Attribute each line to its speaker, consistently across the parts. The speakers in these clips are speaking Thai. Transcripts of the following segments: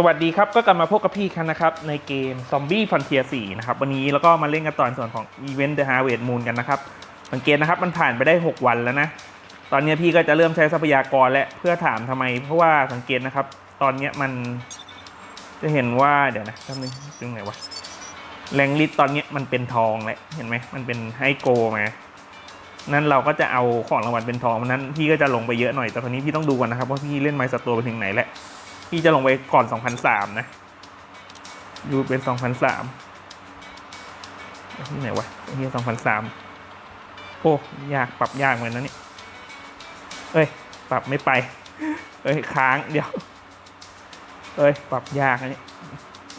Speaker 1: สวัสดีครับ ก็กลับมาพบกับพี่คันนะครับ ในเกม Zombie Frontier 4นะครับ วันนี้แล้วก็มาเล่นกันตอนส่วนของ Event The Harvest Moon กันนะครับ สังเกตนะครับ มันผ่านไปได้ 6 วันแล้วนะ ตอนนี้พี่ก็จะเริ่มใช้ทรัพยากรแล้วเพื่อถามทำไม เพราะว่าสังเกตนะครับ ตอนเนี้มันจะเห็นว่าเดี๋ยวนะแป๊บนึงตรงไหนวะแรงลิตตอนเนี้มันเป็นทองแล้วเห็นไหมมันเป็นให้โกมานั้นเราก็จะเอาของรางวัลเป็นทองเพราะนั้นพี่ก็จะลงไปเยอะหน่อยแต่คราวนี้พี่ต้องดูก่อนนะครับว่าพี่เล่นไมซ์สตร์ไปถึงไหนแล้ว พี่จะลงไปก่อน 2003 นะ อยู่เป็น 2003ที่ไหนวะที่2003 โอ้ยากปรับยากเหมือนนั้นนี่เอ้ย ปรับไม่ไป เอ้ย ค้างเดี๋ยว เอ้ย ปรับยากอันนี้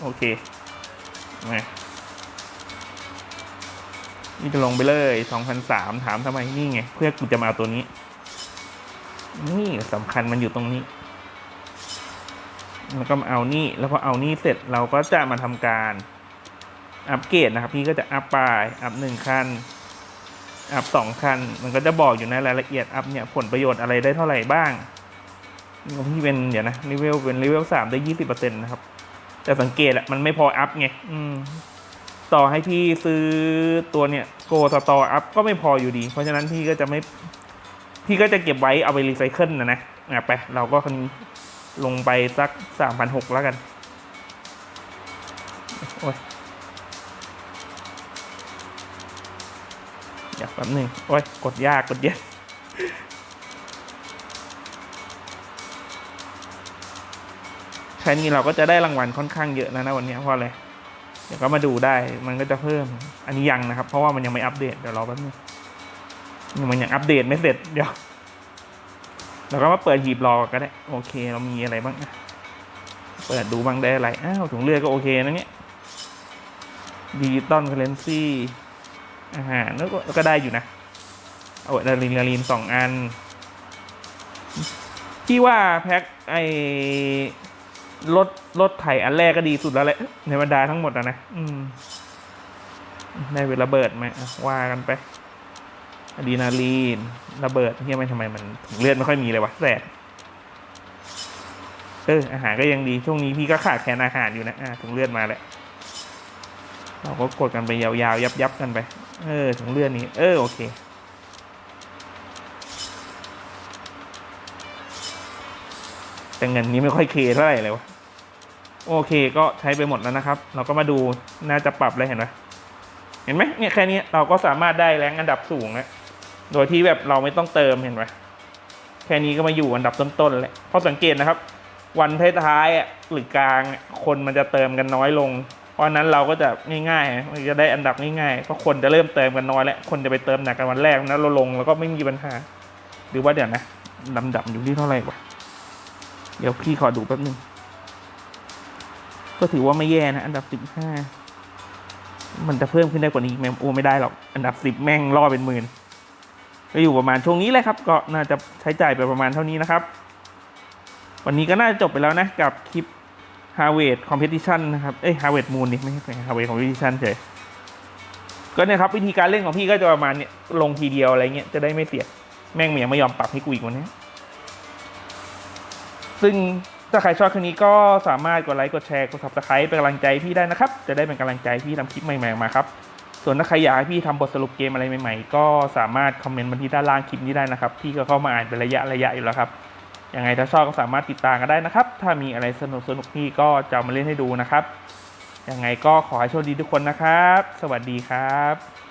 Speaker 1: โอเคมานี่จะลงไปเลย 2003 ถามทำไม นี่ไง เพื่อกูจะมาเอาตัวนี้ นี่สำคัญมันอยู่ตรงนี้ แล้วก็เอานี่แล้วพอเอานี่เสร็จเราก็จะมาทำการอัปเกรดนะครับ พี่ก็จะอัพไปอัพหนึ่งขั้นอัพสองขั้นมันก็จะบอกอยู่ในรายละเอียดอัพเนี่ยผลประโยชน์อะไรได้เท่าไหร่บ้างนี่ของพี่เป็นเดี๋ยวนะเลเวลเป็นเลเวลสามได้ยี่สิบเปอร์เซ็นต์นะครับ แต่สังเกตอะมันไม่พออัพไงอืมต่อให้พี่ซื้อตัวเนี่ยโกสตออัพก็ไม่พออยู่ดี เพราะฉะนั้นพี่ก็จะไม่ พี่ก็จะเก็บไว้เอาไปรีไซเคิลนะนะอะไปเราก็คน ลงไปสักสามพันหกแล้วกัน โอ้ยเดี๋ยวแป๊บหนึ่งโอ้ย กดยากกดเย็นแค่นี้เราก็จะได้รางวัลค่อนข้างเยอะแล้วนะวันนี้เพราะอะไร เดี๋ยวก็มาดูได้ มันก็จะเพิ่ม อันนี้ยังนะครับ เพราะว่ามันยังไม่อัปเดต เดี๋ยวรอแป๊บนึงมันยังอัปเดตไม่เสร็จ เดี๋ยว เราก็มาเปิดหีบรอก็ได้ โอเค เรามีอะไรบ้าง เปิดดูบ้างได้อะไร อ้าวถุงเลือดก็โอเคนะเนี่ยดิจิตอลเคเรนซีอาหารแล้วก็ได้อยู่นะเอาดารินดารินสองอันพี่ว่าแพ็คไอ้รถรถไถอันแรกก็ดีสุดแล้วแหละในบรรดาทั้งหมดอะนะอืมได้เวลาเบิดไหมว่ากันไป อะดรีนาลีนระเบิดเฮียไม่ทำไมมันถึงเลือดไม่ค่อยมีเลยวะแสบเอออาหารก็ยังดีช่วงนี้พี่ก็ขาดแคลนอาหารอยู่นะอ่าถุงเลือดมาแล้วเราก็กดกันไปยาวๆ ยับๆกันไป เออถุงเลือดนี้ เออโอเคแต่เงินนี้ไม่ค่อยเคเท่าไหร่เลยวะโอเคก็ใช้ไปหมดแล้วนะครับ เราก็มาดูน่าจะปรับเลยเห็นไหมเห็นไหมเนี่ยแค่นี้เราก็สามารถได้แรงอันดับสูงแล้ว โดยที่แบบเราไม่ต้องเติมเห็นไหมแค่นี้ก็มาอยู่อันดับต้นๆแล้วเพราะสังเกตนะครับ วันท้ายๆหรือกลางคนมันจะเติมกันน้อยลง เพราะนั้นเราก็จะง่ายๆมันจะได้อันดับง่ายๆเพราะคนจะเริ่มเติมกันน้อยแล้วคนจะไปเติมหนักกันวันแรกนั้นเราลงแล้วก็ไม่มีปัญหา หรือว่าเดี๋ยวนะลำดับอยู่ที่เท่าไหร่วะเดี๋ยวพี่ขอดูแป๊บนึงก็ถือว่าไม่แย่นะ อันดับสิบห้ามันจะเพิ่มขึ้นได้กว่านี้แมมโอไม่ได้หรอก อันดับสิบแม่งล่อเป็นหมื่น ก็อยู่ประมาณช่วงนี้เลยครับ ก็น่าจะใช้จ่ายไปประมาณเท่านี้นะครับ วันนี้ก็น่าจะจบไปแล้วนะกับคลิป h a r v e s t Competition นะครับ เอ้ย h a r v e s t Moon นี่ไม่ใช่ h a r v e s t Competition เฉยก็เนี่ยครับวิธีการเล่นของพี่ก็จะประมาณเนี้ยลงทีเดียวอะไรเงี้ยจะได้ไม่เสียแม่งเมียไม่ยอมปรับให้กูอีกวันนี้ ซึ่งถ้าใครชอบคลิปนี้ก็สามารถกดไลค์กดแชร์กด subscribe เป็นกำลังใจพี่ได้นะครับ จะได้เป็นกำลังใจพี่ทำคลิปใหม่ๆมาครับ ส่วนถ้าใครอยากให้พี่ทำบทสรุปเกมอะไรใหม่ๆ ก็สามารถคอมเมนต์มาที่ด้านล่างคลิปนี้ได้นะครับ พี่ก็เข้ามาอ่านเป็นระยะระยะอยู่แล้วครับ ยังไงถ้าชอบก็สามารถติดตามกันได้นะครับ ถ้ามีอะไรสนุกสนุกพี่ก็จะมาเล่นให้ดูนะครับ ยังไงก็ขอให้โชคดีทุกคนนะครับ สวัสดีครับ